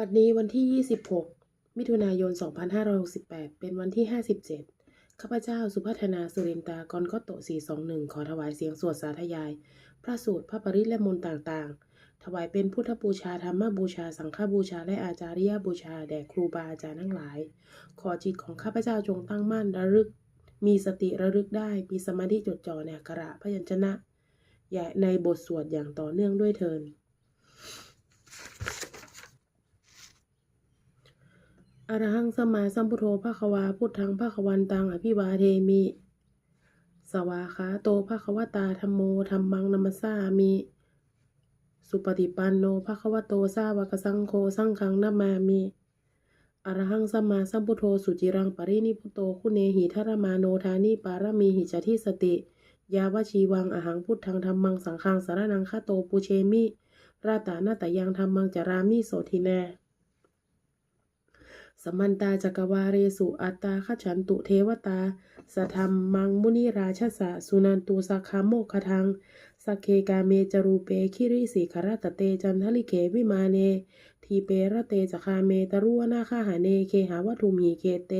บัดนี้วันที่ 26 มิถุนายน 2568 เป็นวันที่ 57 ข้าพเจ้าสุพัฒนาสุรินตากรก็โต421 ขอถวายเสียงสวดสาธยาย พระสูตรพระปริและมนต์ต่างๆ ถวายเป็นพุทธบูชาธรรมบูชา สังฆบูชา และอาจาริยบูชา แด่ครูบาอาจารย์ทั้งหลาย ขอจิตของข้าพเจ้าจงตั้งมั่นระลึก มีสติระลึกได้ มีสมาธิจดจ่อในอักขระพยัญชนะอย่ในบทสวดอย่างต่อเนื่องด้วยเทิน อรหังสมาสัมพุทโธภควาพุทธังภควันตังอภิวาเทมิ สวาขาโตภควตาธรรมโมธรรมังนัมสสามิ สุปฏิปันโนภควโตสาวกสังโฆสังฆังนามามิอรหังสมาสัมพุทโธสุจิรังปรินิพุโตคุเนหิทรมาโนทานิปารมีหิจทิสติ ยาวชีวังอหังพุทธังธรรมังสังฆังสารนังคาโตปุเชมิ ราตานาตยังธรรมังจารามิโสทิแน สมันตาจักวาเรสุอัตตาขฉันตุเทวตา สธรรมมังมุนิราชสะสุนันตุสักขโมคทังสักเคกาเมจรูเปคิริสิขรตเตจันทลิเขวิมาเน ทีเประเตจคาเมตรุวนาคาหาเนเคหาวัตุมีเคเต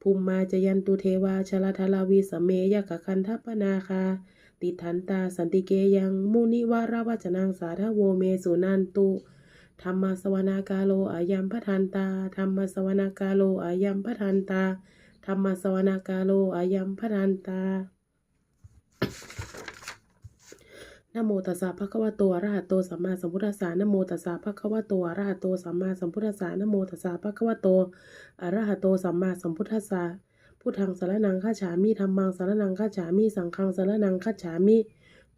ภูมิมาจยันตุเทวาชลทลาวีสเมยกคันทัปนาคา ติทันตาสันติเกยังมุนิวาราวจนังสาธโวเมสุนันตุ ธรรมสวนากาโลอายัมพทันตาธรรมสวนากาโลอายัมพทันตาธรรมสวนากาโลอายัมพทันตานโมตัสสะภะคะวะโตอะระหะโตสัมมาสัมพุทธัสสะนโมตัสสะภะคะวะโตอะระหะโตสัมมาสัมพุทธัสสะนโมตัสสะภะคะวะโตอะระหะโตสัมมาสัมพุทธัสสะพุทธังสารนังคัจฉามิธัมมังสารนังคัจฉามิ สังฆังสารนังคัจฉามิ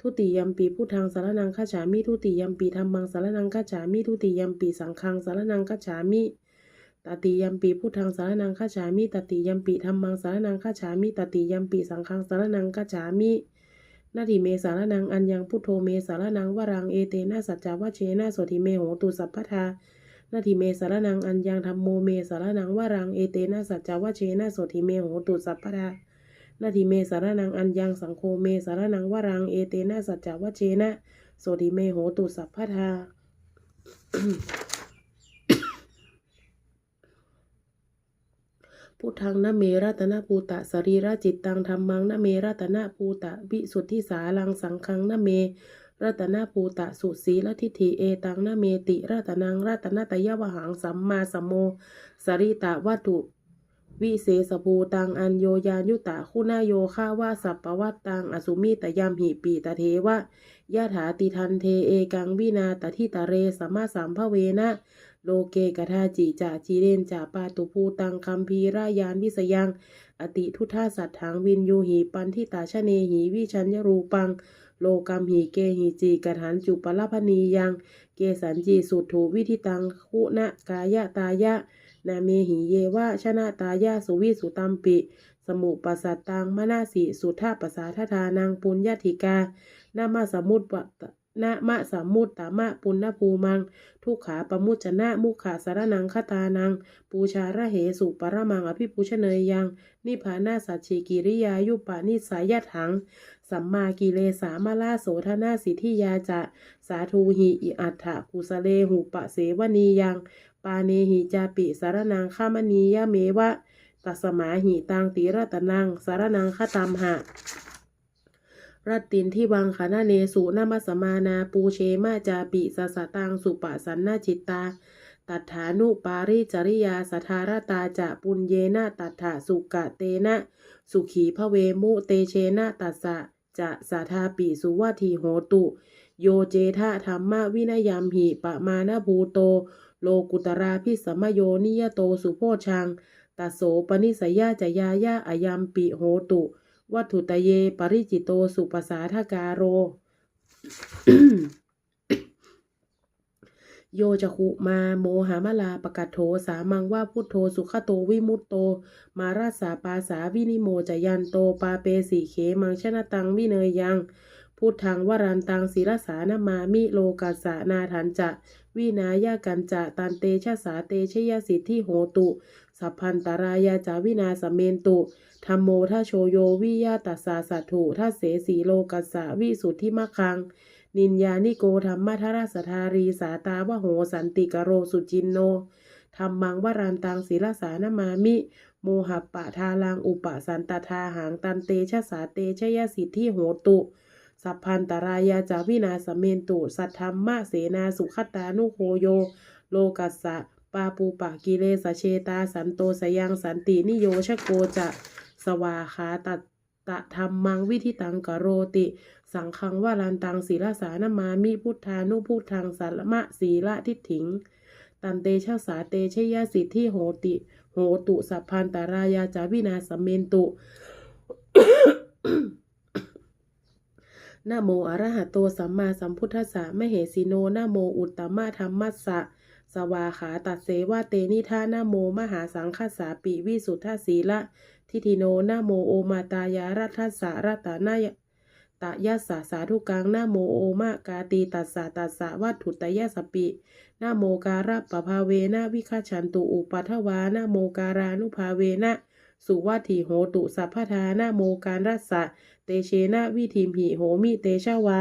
ทุติยมปีพุทธังสารนังคัจฉามิทุติยมปีธัมมังสารนังคัจฉามิทุติยมปีสังฆังสารนังคัจฉามิตติยมปีพุทธังสารนังคัจฉามิตติยมปีธัมมังสารนังคัจฉามิตติยมปีสังฆังสารนังคัจฉามินาทิเมสารนังอัญญังพุทโธเมสารนังวรังเอเตนะสัจจาวเชนะโสติเมโหตุสัพพทานาทิเมสารนังอัญญังธรรมโมเมสารนังวรังเอเตนะสัจจาวเชนะโสติเมโหตุสัพพทา นาทิเมสารนังอัญญังสังโฆเมสารนังวรังเอเตนะสัจจวเชนะโสติเมโหตุสัพพทาพุทธังนะเมรัตนภูตะสรีระจิตตังธรรมังนะเมรัตนภูตะวิสุทธิสาลังสังคังนะเม รัตนภูตะสุสีละทิฏฐิเอตังนะเมติรัตนังรัตนตยวหังสัมมาสัมโมสริตะวัตถุ วิเศษภูตังอัญโยยานยุตะคุณาโยข้าว่าสัพปวัตตังอสุมิตยามหิปีตะเทวะยะถาติทันเทเอกังวินาตทิตะเรสัมมาสัมภเวนะ โลเกกทาจิจะจีเรนจะปาตุภูตังคัมภีรายานวิสยัง อติทุธาสัตถังวินยูหีปันทิตาชเนหีวิชัญญรูปัง โลกัมหีเกหีจีกถันจุปลพนียัง เกสันจีสุถูวิธิตังคุณกายะตายะ นาเมหิเยวะชนะตายาสุวิสุตัมปิ สมุปัสสตังมนาสีสุทธาปสาทธานังปุญญาธิกานามาสมุตปะนามะสมุตตามะปุณณภูมัง ทุกขาปมุจนะมุขาสารนังคตานัง ปูชาระเหสุปรมังอภิปูชเนยยัง นิพานาสัจฉิกิริยายุปานิสายถัง สัมมากิเลสามาลาโสธนาสิทธิยาจะ สาธุหิอิอัฏฐกุสเลหุปะเสวนียัง ปาเนหิจาปิสารนังข้ามณียะเมวะตัสมาหิตังติรัตนังสารนังคตัมหะรัตตินที่วังคณเนสุนามัสมานาปูเชมาจาปิสสะตังสุปะสันนาจิตตา ตัฐานุปาริจริยาสทารตาจะปุญเยนะตัฐาสุกะเตนะ สุขีพระเวมุเตเชนะตัสสะจะสาธาปิสุวัทีโหตุ โยเจทะธรรมวินยามหิปะมานะภูโต โลกุตราพิสมโยนิยโตสุโพชังตัสโสปนิสยาจยายาอายัมปิโหตุ วัตถุตเย ปริจิโตสุปสาทกาโร โยจะคุมาโมหามลาปกัตโถสามังว่าพุทโธสุขโตวิมุตโต มาราสาปาสาวินิโมจยันโตปาเปสีเขมังชนะตังวิเนยยัง พุทธังวรันตังศิรสานามามิโลกัสะนาทันจะ วินายากันจะตันเตชะสาเตชยสิทธิโหตุ สัพพันตรายาจาวินาสเมนตุธรรมโมทาโชโยวิยาตัสสาสัตถุทาเสสีโลกัสะวิสุทธิมะคัง นินยานิโกธรรมทราสธารีสาตาวโหสันติกโรสุจินโนธรรมังวรันตังศีลสานมามิ โมหปะทาลังอุปสันตทาหางตันเตชะสาเตชยสิทธิโหตุ สัพพันตรายาจาวินาสเมนตุ สัทธรรมะเสนาสุขตานุโคโย โลกัสสะปาปูปะกิเลสเชตา สันโตสยังสันตินิโยชโกจะสวาขาตัตตะธรรมมังวิธิตังกโรติ สังฆังวาลันตังศีลสานามามิพุทธานุพุทธังสัลมะศีละทิฏฐิง ตันเตชะสาเตชยสิทธิโหติ โหตุสัพพันตรายาจาวินาสเมนตุ นะโมอะระหะโตสัมมาสัมพุทธัสสะมเหสีโนนะโมอุตตมะธรรมัสสะสวาขาตัดเสวะเตนิธานะโมมหาสังคัสาปิวิสุทธาสีละ ทิทิโนนะโมโอมาตายารัทสสะรัตนายตะยัสสะสาธุกังนะโมโอมะกาตีตัสสะตัสสะวัตถุตยสสปินะโมการะปภาเวนะวิคัจฉันตุอุปัทวานะโมการานุภาเวนะ สุวัติโหตุสัพพทานาโมการรัสสะ เตเชนะวิธีมหิโหมิเตชาวา